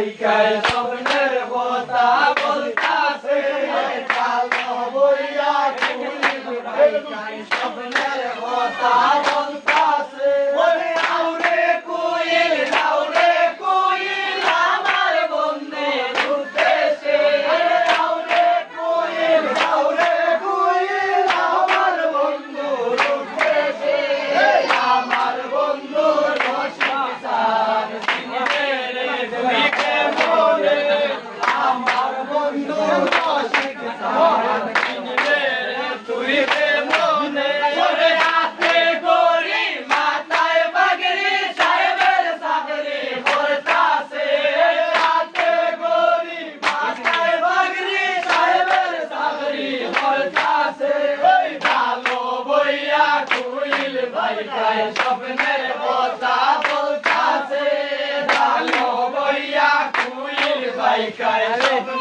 আইকাল স্বপ্নের কথা বলতাছে। কাল বইয়া তুমি স্বপ্নের কথা Like I